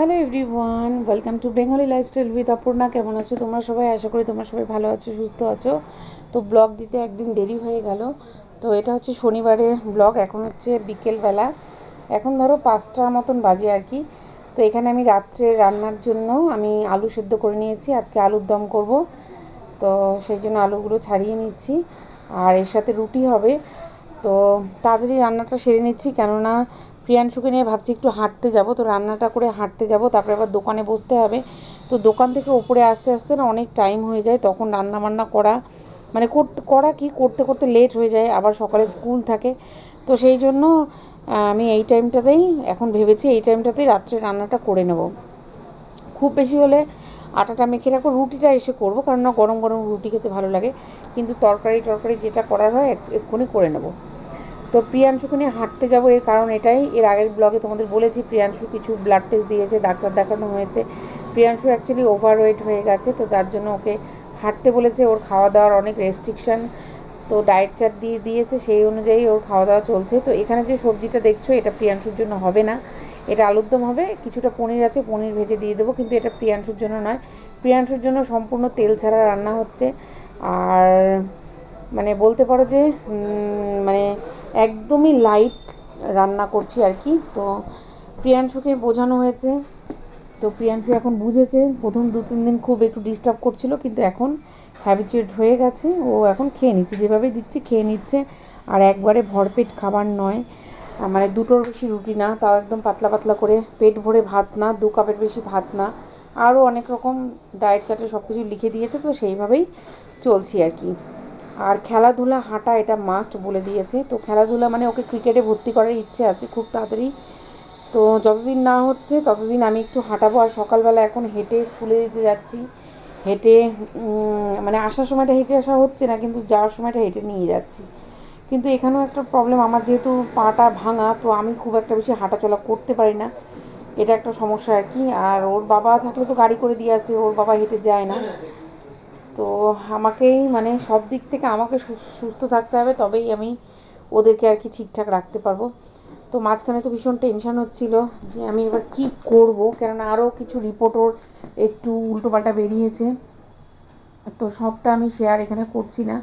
Hello everyone welcome to Bengali lifestyle with Apurna কেমন আছো তোমরা সবাই? আশা করি তোমরা সবাই ভালো আছো, সুস্থ আছো। তো ব্লগ দিতে একদিন দেরি হয়ে গেল। তো এটা হচ্ছে শনিবারের ব্লগ, এখন হচ্ছে বিকেলবেলা। এখন ধরো পাঁচটার মতন বাজে আর কি। তো এখানে আমি রাত্রে রান্নার জন্য আমি আলু সেদ্ধ করে নিয়েছি। আজকে আলুর দম করব। তো সেই জন্য আলুগুলো ছাড়িয়ে নিচ্ছি। আর এর সাথে রুটি হবে। তো তাড়াতাড়ি রান্নাটা সেরে নিচ্ছি। কেননা প্রিয়াংশুকে নিয়ে ভাবছি একটু হাঁটতে যাব। তো রান্নাটা করে হাঁটতে যাব, তারপরে আবার দোকানে বসতে হবে। তো দোকান থেকে উপরে আসতে আসতে না অনেক টাইম হয়ে যায়, তখন রান্না বান্না করা মানে করতে, করা কি করতে করতে লেট হয়ে যায়, আবার সকালে স্কুল থাকে। তো সেই জন্য আমি এই টাইমটাতেই এখন ভেবেছি এই টাইমটাতেই রাত্রে রান্নাটা করে নেব। খুব বেশি হলে আটাটা মেখে রাখব, রুটিটা এসে করব, কারণ না গরম গরম রুটি খেতে ভালো লাগে। কিন্তু তরকারি টরকারি যেটা করার হয় এক্ষুনি করে নেব। তো প্রিয়াংশুকে নিয়ে হাঁটতে যাব এর কারণ এটাই। এর আগের ব্লগে তোমাদের বলেছি, প্রিয়াংশু কিছু ব্লাড টেস্ট দিয়েছে, ডাক্তার দেখানো হয়েছে। প্রিয়াংশু অ্যাকচুয়ালি ওভারওয়েট হয়ে গেছে, তো তার জন্য ওকে হাঁটতে বলেছে। ওর খাওয়া দাওয়ার অনেক রেস্ট্রিকশান তো ডায়েট চার্ট দিয়ে দিয়েছে, সেই অনুযায়ী ওর খাওয়া দাওয়া চলছে। তো এখানে যে সবজিটা দেখছ, এটা প্রিয়াংশুর জন্য হবে না। এটা আলুর দম হবে, কিছুটা পনির আছে, পনির ভেজে দিয়ে দেবো, কিন্তু এটা প্রিয়াংশুর জন্য নয়। প্রিয়াংশুর জন্য সম্পূর্ণ তেল ছাড়া রান্না হচ্ছে। আর মানে বলতে পারো যে মানে একদমই লাইট রান্না করছি আর কি। তো প্রিয়াংশুকে বোঝানো হয়েছে। তো প্রিয়াংশু এখন বুঝেছে। প্রথম দু তিন দিন খুব একটু ডিস্টার্ব করছিল, কিন্তু এখন হ্যাবিচুয়েট হয়ে গেছে। ও এখন খেয়ে নিচ্ছে যেভাবে দিচ্ছি খেয়ে নিচ্ছে। আর একবারে ভরপেট খাবার নয়। মানে দুটোর বেশি রুটি না, তাও একদম পাতলা পাতলা করে পেট ভরে ভাত না, দু কাপের বেশি ভাত না। আরও অনেক রকম ডায়েট চার্টে সব কিছু লিখে দিয়েছে, তো সেইভাবেই চলছি আর কি। আর খেলাধুলা হাঁটা এটা মাস্ট বলে দিয়েছে। তো খেলাধুলা মানে ওকে ক্রিকেটে ভর্তি করার ইচ্ছে আছে খুব তাড়াতাড়ি। তো যতদিন না হচ্ছে ততদিন আমি একটু হাঁটাবো। আর সকালবেলা এখন হেঁটে স্কুলে দিতে যাচ্ছি। হেঁটে মানে আসার সময়টা হেঁটে আসা হচ্ছে না, কিন্তু যাওয়ার সময়টা হেঁটে নিয়ে যাচ্ছি। কিন্তু এখানেও একটা প্রবলেম আমার যেহেতু পাটা ভাঙা, তো আমি খুব একটা বেশি হাঁটাচলা করতে পারি না। এটা একটা সমস্যা আর কি। আর ওর বাবা থাকলে তো গাড়ি করে দিয়ে আসে, ওর বাবা হেঁটে যায় না। তো আমাকেই মানে সব দিক থেকে আমাকে সুস্থ থাকতে হবে, তবেই আমি ওদেরকে আর কি ঠিকঠাক রাখতে পারব। তো মাঝখানে তো ভীষণ টেনশন হচ্ছিল যে আমি এবার কি করব, কেননা আরও কিছু রিপোর্টও একটু উল্টোপাল্টা বেরিয়েছে। তো সবটা আমি শেয়ার এখানে করছি না।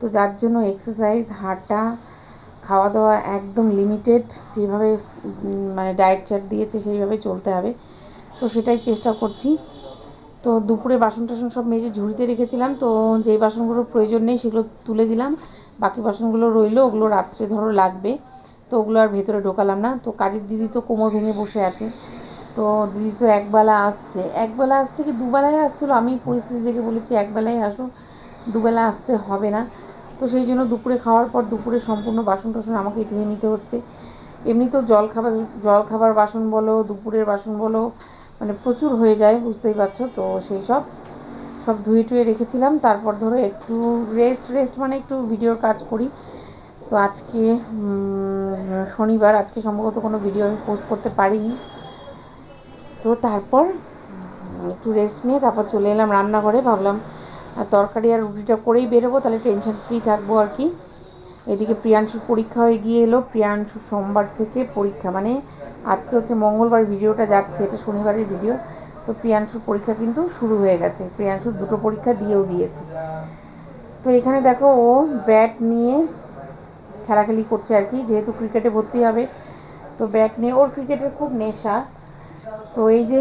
তো যার জন্য এক্সারসাইজ হাঁটা খাওয়া দাওয়া একদম লিমিটেড যেভাবে মানে ডায়েট চার্ট দিয়েছে, সেইভাবে চলতে হবে। তো সেটাই চেষ্টা করছি। তো দুপুরে বাসন টাসন সব মেজে ঝুড়িতে রেখেছিলাম, তো যেই বাসনগুলোর প্রয়োজন নেই সেগুলো তুলে দিলাম। বাকি বাসনগুলো রইল, ওগুলো রাত্রে ধরো লাগবে, তো ওগুলো আর ভেতরে ঢোকালাম না। তো কাজের দিদি তো কোমর ভেঙে বসে আছে, তো দিদি তো একবেলা আসছে। একবেলা আসছে কি দুবেলায় আসছিল? আমি পরিস্থিতি দেখে বলেছি একবেলায় আসো, দুবেলা আসতে হবে না। তো সেই জন্য দুপুরে খাওয়ার পর দুপুরে সম্পূর্ণ বাসন টাসন আমাকেই ধুয়ে নিতে হচ্ছে। এমনি তো জল খাবার জল খাবার বাসন বলো, দুপুরের বাসন বলো মানে প্রচুর হয়ে যায়, বুঝতেই পারছ? তো সেই সব সব ধুয়ে টুয়ে রেখেছিলাম। তারপর ধরো একটু রেস্ট রেস্ট মানে একটু ভিডিওর কাজ করি। তো আজকে শনিবার, আজকে সম্ভবত কোনো ভিডিও আমি পোস্ট করতে পারিনি। তো তারপর একটু রেস্ট নিয়ে তারপর চলে এলাম রান্নাঘরে। ভাবলাম তরকারি আর রুটিটা করেই বেরোবো, তাহলে টেনশন ফ্রি থাকব আর কি। এদিকে প্রিয়াংশুর পরীক্ষা হয়ে গিয়ে এলো। প্রিয়াংশু সোমবার থেকে পরীক্ষা মানে আজকে হচ্ছে মঙ্গলবার ভিডিওটা যাচ্ছে, এটা শনিবারের ভিডিও। তো প্রিয়াংশুর পরীক্ষা কিন্তু শুরু হয়ে গেছে। প্রিয়াংশুর দুটো পরীক্ষা দিয়েও দিয়েছে। তো এখানে দেখো ও ব্যাট নিয়ে খেলাখেলি করছে আর কি, যেহেতু ক্রিকেটে ভর্তি হবে। তো ব্যাট নিয়ে, ওর ক্রিকেটের খুব নেশা। তো এই যে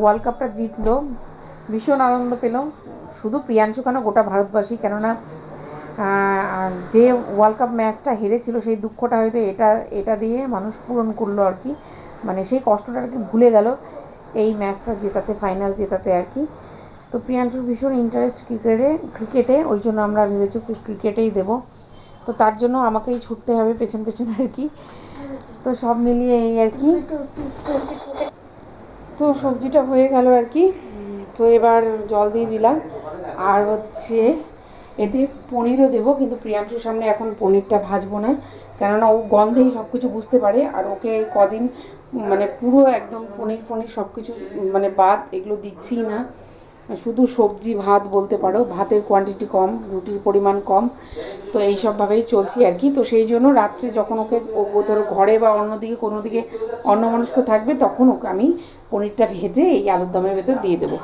ওয়ার্ল্ড কাপটা জিতলো, ভীষণ আনন্দ পেল। শুধু প্রিয়াংশু কেন, গোটা ভারতবাসী, কেননা যে ওয়ার্ল্ড কাপ ম্যাচটা হেরেছিল, সেই দুঃখটা হয়তো এটা এটা দিয়ে মানুষ পূরণ করল আর কি। মানে সেই কষ্টটা আর কি ভুলে গেল এই ম্যাচটা জেতাতে ফাইনাল জেতাতে আর কি। তো প্রিয়াংশুর ভীষণ ইন্টারেস্ট ক্রিকেটে ক্রিকেটে, ওই জন্য আমরা ভেবেছি ক্রিকেটেই দেবো। তো তার জন্য আমাকেই ছুটতে হবে পেছন পেছন আর কি। তো সব মিলিয়ে এই আর কি। তো সবজিটা হয়ে গেল আর কি। তো এবার জল দিয়ে দিলাম। আর হচ্ছে এতে পনিরও দেবো, কিন্তু প্রিয়াংশুর সামনে এখন পনিরটা ভাজবো না, কেননা ও গন্ধেই সব কিছু বুঝতে পারে, আর ওকে কদিন মানে পুরো একদম পনির ফনির সব কিছু মানে বাদ এগুলো দিচ্ছি না। শুধু সবজি, ভাত বলতে পারো, ভাতের কোয়ান্টিটি কম, রুটির পরিমাণ কম, তো এইসবভাবেই চলছি আর কি। তো সেই জন্য রাত্রে যখন ওকে, ও ধরো ঘরে বা অন্যদিকে কোনো দিকে অন্যমনস্ক থাকবে, তখন ওকে আমি পনিরটা ভেজে এই আলুর দমের ভেতর দিয়ে দেবো।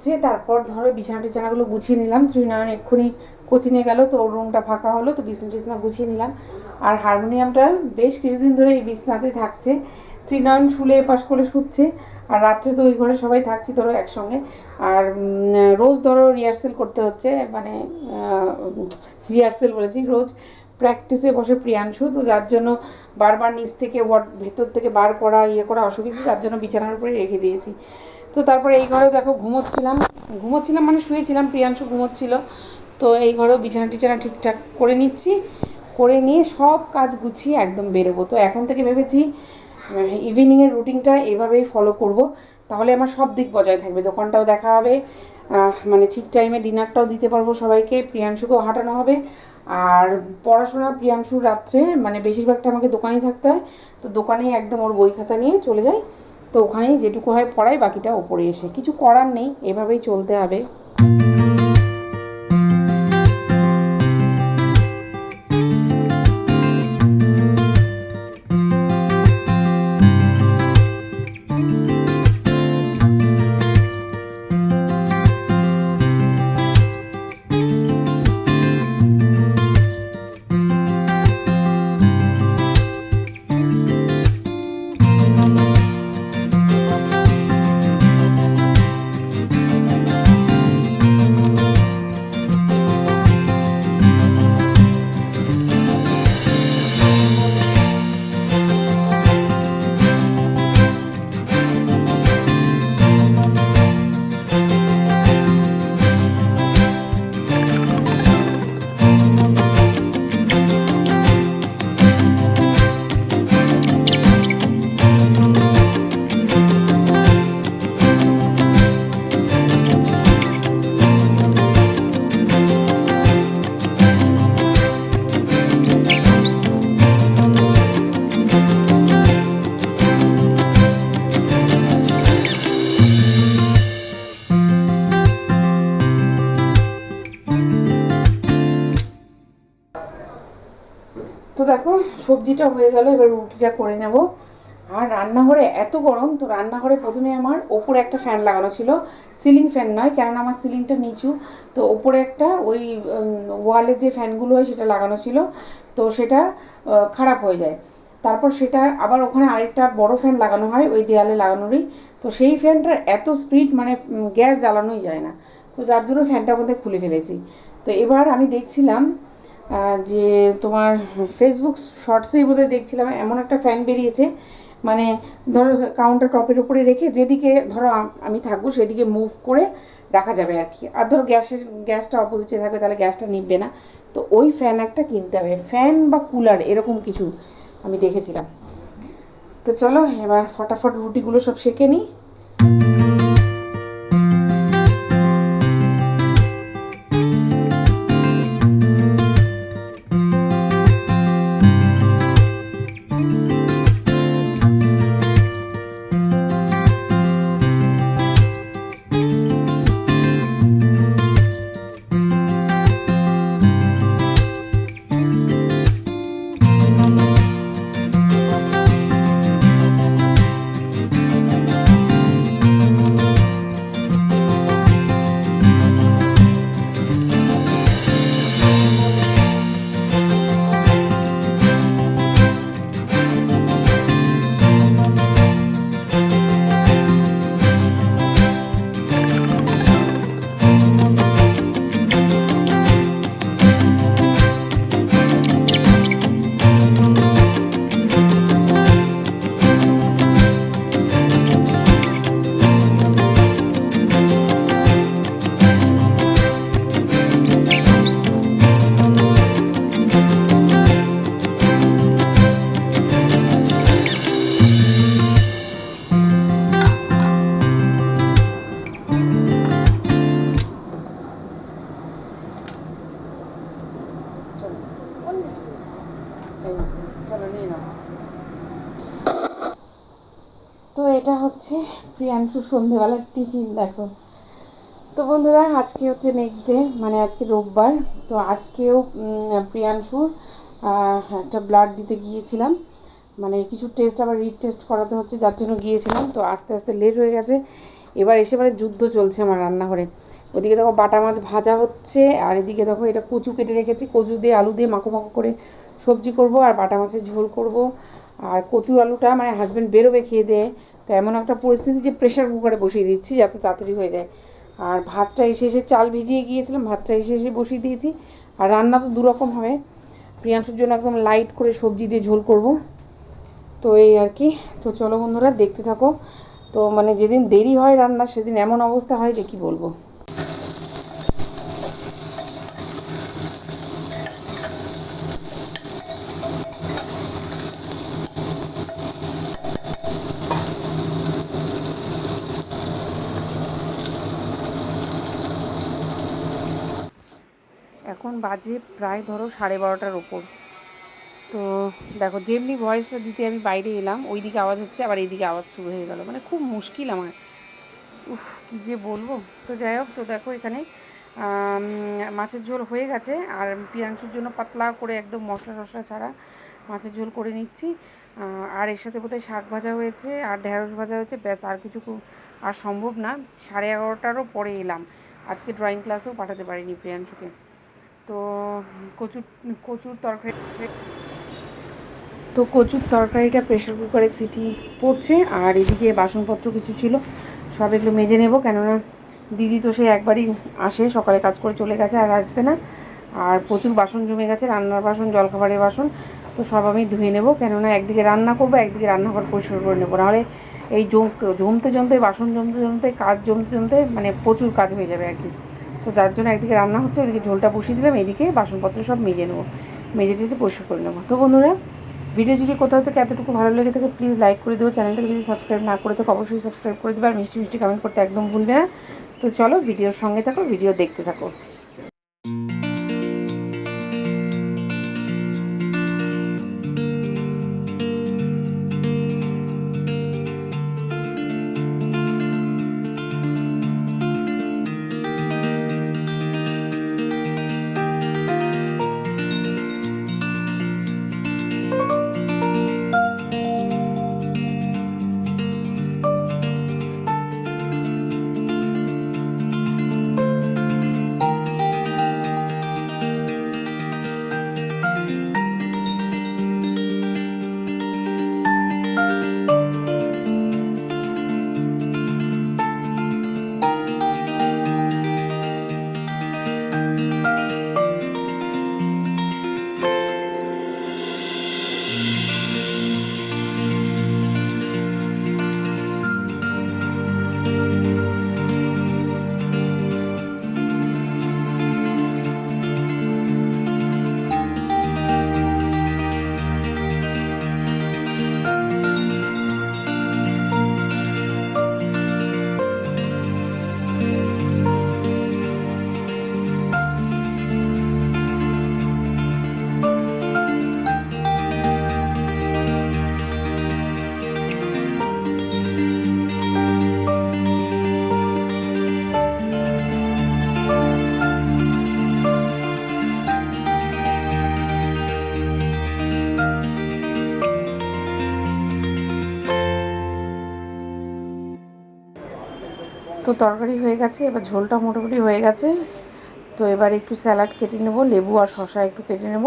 হচ্ছে, তারপর ধরো বিছানা টিছানাগুলো গুছিয়ে নিলাম। ত্রিনয়ন এক্ষুনি কোচিংয়ে গেল, তো ওর রুমটা ফাঁকা হলো, তো বিছনা টিছনা গুছিয়ে নিলাম। আর হারমোনিয়ামটা বেশ কিছুদিন ধরে এই বিছনাতে থাকছে। ত্রিনয়ন শুলে এপাশ করে শুচ্ছে, আর রাত্রে তো ওই ঘরে সবাই থাকছি ধরো একসঙ্গে। আর রোজ ধরো রিহার্সেল করতে হচ্ছে মানে রিহার্সেল বলেছি, রোজ প্র্যাকটিসে বসে প্রিয়াংশু, তো যার জন্য বারবার নিচ থেকে ওয়ার্ড ভেতর থেকে বার করা ইয়ে করা অসুবিধা, তার জন্য বিছানার উপরে রেখে দিয়েছি। তো তারপরে এই ঘরে দেখো ঘুমোচ্ছিলাম। ঘুমোচ্ছিলাম মানে শুয়েছিলাম, প্রিয়াংশু ঘুমোচ্ছিল। তো এই ঘরেও বিছানা টিছানা ঠিকঠাক করে নিচ্ছি। করে নিয়ে সব কাজ গুছিয়ে একদম বেরোবো। তো এখন থেকে ভেবেছি ইভিনিংয়ের রুটিনটা এভাবেই ফলো করব। তাহলে আমার সব দিক বজায় থাকবে। দোকানটাও দেখা হবে। মানে ঠিক টাইমে ডিনারটাও দিতে পারব সবাইকে। প্রিয়াংশুকেও হাঁটানো হবে। আর পড়াশোনা প্রিয়াংশু রাত্রে মানে বেশিরভাগটা আমাকে দোকানেই থাকতে হয়। তো দোকানেই একদম ওর বই খাতা নিয়ে চলে যাই। তো ওখানেই যেটুকু হয় পড়াই বাকিটা ওপরে এসে। কিছু করার নেই এভাবেই চলতে হবে। সবজিটা হয়ে গেল, এবার রুটিটা করে নেব। আর রান্নাঘরে এত গরম, তো রান্নাঘরে প্রথমে আমার ওপরে একটা ফ্যান লাগানো ছিল। সিলিং ফ্যান নয়, কেননা আমার সিলিংটা নিচু। তো ওপরে একটা ওই ওয়ালের যে ফ্যানগুলো হয় সেটা লাগানো ছিল। তো সেটা খারাপ হয়ে যায়। তারপর সেটা আবার ওখানে আরেকটা বড় ফ্যান লাগানো হয়, ওই দেয়ালে লাগানোরই। তো সেই ফ্যানটার এত স্পিড মানে গ্যাস জ্বালানোই যায় না। তো যার জন্য ফ্যানটা মধ্যে খুলে ফেলেছি। তো এবার আমি দেখছিলাম যে তোমার ফেসবুক শর্টসেই বোধহয় দেখছিলাম, এমন একটা ফ্যান বেরিয়েছে। মানে ধরো কাউন্টার টপের উপরে রেখে যেদিকে ধরো আমি থাকব সেদিকে মুভ করে রাখা যাবে আর কি। আর ধরো গ্যাসের গ্যাসটা অপোজিটে থাকবে, তাহলে গ্যাসটা নিবে না। তো ওই ফ্যান একটা কিনতে হবে। ফ্যান বা কুলার এরকম কিছু আমি দেখেছিলাম। তো চলো, এবার ফটাফট রুটিগুলো সব সেঁকে নিই। হচ্ছে। প্রিয়াংশুর সন্ধেবেলার টিফিন, দেখো। তো বন্ধুরা, আজকে হচ্ছে নেক্সট ডে মানে আজকে রোববার। তো আজকেও প্রিয়াংশুর একটা ব্লাড দিতে গিয়েছিলাম। মানে কিছু টেস্ট আবার রিটেস্ট করাতে হচ্ছে, যার জন্য গিয়েছিলাম। তো আস্তে আস্তে লেট হয়ে গেছে। এবার এসে মানে যুদ্ধ চলছে আমার রান্নাঘরে। ওদিকে দেখো বাটা মাছ ভাজা হচ্ছে, আর এদিকে দেখো এটা কচু কেটে রেখেছি। কচু দিয়ে আলু দিয়ে মাখো মাখো করে সবজি করব, আর বাটা মাছের ঝোল করব। আর কচু আলুটা মানে হাজব্যান্ড বেরোবে খেয়ে দিয়ে। তো এমন একটা পরিস্থিতি যে প্রেশার কুকারে বসিয়ে দিচ্ছি যাতে তাড়াতাড়ি হয়ে যায়। আর ভাতটা এসে এসে চাল ভিজিয়ে গিয়েছিলাম, ভাতটা এসে এসে বসিয়ে দিয়েছি। আর রান্না তো দুরকম হবে। প্রিয়াংশুর জন্য একদম লাইট করে সবজি দিয়ে ঝোল করব। তো এই আর কি। তো চলো বন্ধুরা, দেখতে থাকো। তো মানে যেদিন দেরি হয় রান্না, সেদিন এমন অবস্থা হয় যে কি বলব? এখন বাজে প্রায় ধরো সাড়ে বারোটার ওপর। তো দেখো, যেমনি ভয়েসটা দিতে আমি বাইরে এলাম, ওইদিকে আওয়াজ হচ্ছে, আবার এইদিকে আওয়াজ শুরু হয়ে গেল। মানে খুব মুশকিল আমার। উফ, কী যে বলব। তো যাই হোক, তো দেখো এখানে মাছের ঝোল হয়ে গেছে, আর প্রিয়াংশুর জন্য পাতলা করে একদম মশলা টশলা ছাড়া মাছের ঝোল করে নিচ্ছি। আর এর সাথে বোধহয় শাক ভাজা হয়েছে, আর ঢ্যাঁড়স ভাজা হয়েছে, ব্যাস, আর কিছু আর সম্ভব না। সাড়ে এগারোটারও পরে এলাম। আজকে ড্রয়িং ক্লাসেও পাঠাতে পারিনি প্রিয়াংশুকে। তো কচুর কচুর তরকারি, তো কচুর তরকারিটা প্রেশার কুকারে সিটি পড়ছে আর এদিকে বাসনপত্র কিছু ছিল, সব এগুলো মেজে নেব। কেননা দিদি তো সে একবারই আসে, সকালে কাজ করে চলে গেছে আর আসবে না। আর প্রচুর বাসন জমে গেছে, রান্নার বাসন, জলখাবারের বাসন, তো সব আমি ধুয়ে নেব। কেননা একদিকে রান্না করব, একদিকে রান্নাঘর পরিষ্কার করে নেব। নাহলে এই জম, জমতে জমতে, বাসন জমতে জমতে, কাজ জমতে জমতে মানে প্রচুর কাজ হয়ে যাবে আর কি। তো তার জন্য একদিকে রান্না হচ্ছে, ওইদিকে ঝোলটা বসিয়ে দিলাম, এদিকে বাসনপত্র সব মেজে নেব, মেজে টেজে পরিষ্কার করে নেব। তো বন্ধুরা, ভিডিও যদি কোথাও থেকে এতটুকু ভালো লেগে থাকে প্লিজ লাইক করে দেবো চ্যানেলটাকে যদি সাবস্ক্রাইব না করে থাকো, অবশ্যই সাবস্ক্রাইব করে দেবে, আর মিষ্টি মিষ্টি কমেন্ট করতে একদম ভুলবে না। তো চলো, ভিডিওর সঙ্গে থাকো, ভিডিও দেখতে থাকো। তরকারি হয়ে গেছে, এবার ঝোলটা মোটামুটি হয়ে গেছে। তো এবার একটু স্যালাড কেটে নেব, লেবু আর শসা একটু কেটে নেব।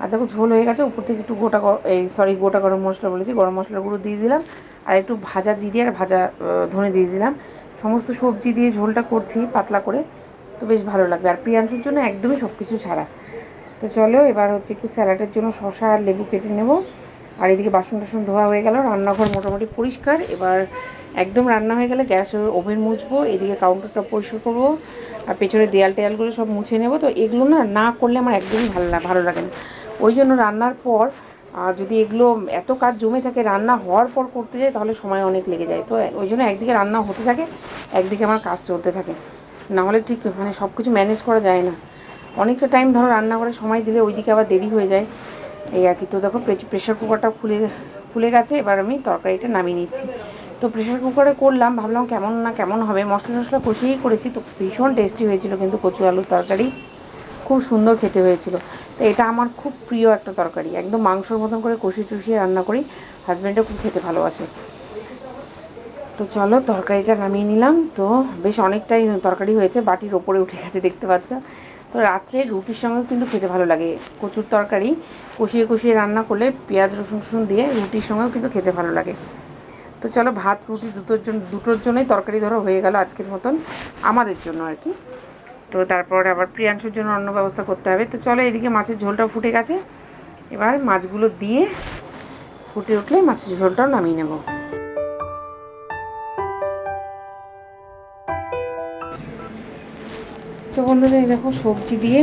আর দেখো ঝোল হয়ে গেছে, উপর থেকে একটু গোটা এই সরি গোটা গরম মশলা বলেছি, গরম মশলার গুঁড়ো দিয়ে দিলাম। আর একটু ভাজা জিরে আর ভাজা ধনে দিয়ে দিলাম। সমস্ত সবজি দিয়ে ঝোলটা করছি পাতলা করে, তো বেশ ভালো লাগবে। আর প্রিয়াংশুর জন্য একদমই সব কিছু ছাড়া। তো চলো, এবার হচ্ছে একটু স্যালাডের জন্য শসা আর লেবু কেটে নেব। আর এদিকে বাসন টাসন ধোয়া হয়ে গেল, রান্নাঘর মোটামুটি পরিষ্কার। এবার একদম রান্না হয়ে গেলে গ্যাসের ওভেন মুছবো, এদিকে কাউন্টারটা পরিষ্কার করব, আর পেছনে দেয়াল টেয়ালগুলো সব মুছে নেব। তো এগুলো না না করলে আমার একদমই ভালো লাগে ভালো লাগে না। ওই জন্য রান্নার পর যদি এগুলো এত কাজ জমে থাকে, রান্না হওয়ার পর করতে যাই, তাহলে সময় অনেক লেগে যায়। তো ওই জন্য একদিকে রান্না হতে থাকে, একদিকে আমার কাজ চলতে থাকে। না হলে ঠিক মানে সব কিছু ম্যানেজ করা যায় না। অনেকটা টাইম ধরো রান্না করে সময় দিলে ওইদিকে আবার দেরি হয়ে যায়। এই আর কি। তো দেখো প্রেশার কুকারটা খুলে খুলে গেছে, এবার আমি তরকারিটা নামিয়ে নিচ্ছি। তো প্রেশার কুকারে করলাম, ভাবলাম কেমন না কেমন হবে। মশলা টশলা কষিয়েই করেছি, তো ভীষণ টেস্টি হয়েছিল কিন্তু কচু আলুর তরকারি। খুব সুন্দর খেতে হয়েছিল। তো এটা আমার খুব প্রিয় একটা তরকারি। একদম মাংসর মতন করে কষিয়ে টষিয়ে রান্না করি হাজব্যান্ডও খুব খেতে ভালোবাসে। তো চলো, তরকারিটা নামিয়ে নিলাম। তো বেশ অনেকটাই তরকারি হয়েছে, বাটির ওপরে উঠে গেছে, দেখতে পাচ্ছ? তো রাত্রে রুটির সঙ্গে কিন্তু খেতে ভালো লাগে। কচুর তরকারি, কষিয়ে কষিয়ে রান্না করলে পেঁয়াজ রসুন টসুন দিয়ে রুটির সঙ্গেও কিন্তু খেতে ভালো লাগে। তো চলো ভাত, রুটি দুটোর জন্য, দুটোর জন্যই তরকারি ধরো, হয়ে গেল আজকের মতন আমাদের জন্য আর কি। তো তারপর আবার প্রিয়াংশুর জন্য অন্য ব্যবস্থা করতে হবে। তো চলো এদিকে মাছের ঝোলটা ফুটে গেছে। এবার মাছগুলো দিয়ে ফুটে উঠলে মাছের ঝোলটাও নামিয়ে নেব। তো বন্ধুরা, এই দেখো সবজি দিয়ে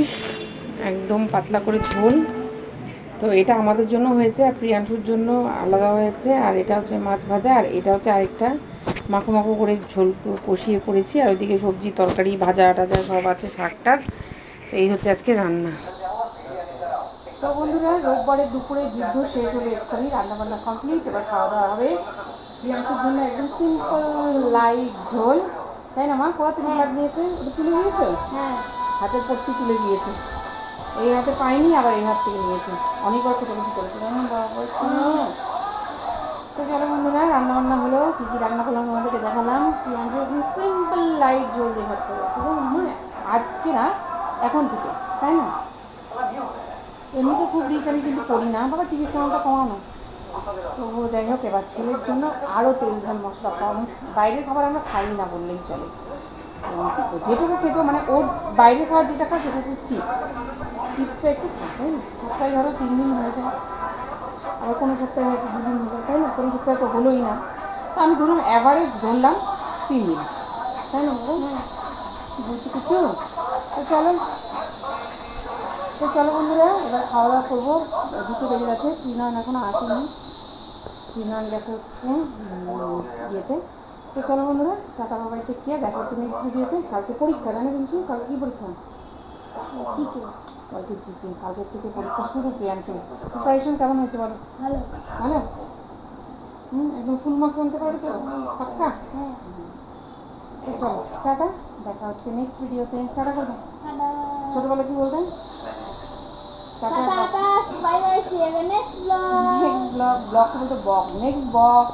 একদম পাতলা করে ঝোল। তো এটা আমাদের জন্য হয়েছে আর প্রিয়াংশুর জন্য আলাদা হয়েছে। আর এটা হচ্ছে মাছ ভাজা আর এটা হচ্ছে আরেকটা মাখো মাখো করে ঝোল কষিয়ে করেছি। আর ওইদিকে সবজি তরকারি ভাজা টাজা সব আছে শাক টাক তো এই হচ্ছে আজকে রান্না। তো বন্ধুরা রোববারের দুপুরে যুদ্ধ শেষ হলে এক্ষুনি রান্না বান্না কমপ্লিট এবার খাওয়া দাওয়া হবে। প্রিয়াংশুর জন্য একদম সিম্পল লাইট ঝোল। তাই না মা? কোথা থেকে ভাত নিয়েছে? ওটা তুলে নিয়েছে? হ্যাঁ। হাতের পট্টি তুলে দিয়েছে। এই হাতে পাইনি আবার এই হাত থেকে নিয়েছি। অনেকবার খোঁজাখুঁজি করেছে জানো বাবা শোনো। তো চলো বন্ধুরা রান্না বান্না হলো কী কী রান্না করলাম তোমাদেরকে দেখালাম। একদম সিম্পল লাইট জল দিয়ে ভাত খাবে শুধু মনে হয় আজকে না এখন থেকে তাই না? এমনিতে খুব রিচ আমি কিন্তু করি না বাবা টিভির সাউন্ডটা কমানো। তবুও যাই হোক এবার ছেলের জন্য আরও তেল ঝাল মশলা কম। বাইরের খাবার আমরা খাই না বললেই চলে। তো যেটুকু খেতো মানে ওর বাইরে খাওয়ার যেটা খায় সেটা হচ্ছে চিপস চিপসটা একটু না সপ্তাহে ধরো তিন দিন হয়ে যায়। আবার কোনো সপ্তাহে হয়তো দুদিন হলো তাই না? কোনো সপ্তাহে তো হলোই না। তো আমি ধরুন অ্যাভারেজ ধরলাম তিন দিন, তাই না? বুঝছি কিছু তো চলো তো চলো বন্ধুরা, এবার খাওয়া দাওয়া করব। দুটো বেজে গেছে তিনান এখনও আসেনি। তিনান গেছে হচ্ছে ইয়েতে। তো চলো বন্ধুরা টাটা বাবাই টেক কেয়ার দেখা হচ্ছে নেক্সট ভিডিওতে কালকে পরীক্ষা জানো শুনছি কালকে কী পরীক্ষা? চিকেন কালকে জিপি কালকের থেকে পরীক্ষা শুরু প্রিয়াংশু প্রিপারেশন কেমন হয়েছে বলো? ভালো। ভালো? হুম একদম ফুল মার্কস আনতে পারবে তো? পাক্কা? হ্যাঁ। তো চলো টাটা দেখা হচ্ছে নেক্সট ভিডিওতে টাটা করবে ছোটোবেলা কি বলবেন tata tata bye bye see you next blog next blog blog বলতে ব্লগ নেক্সট ব্লগ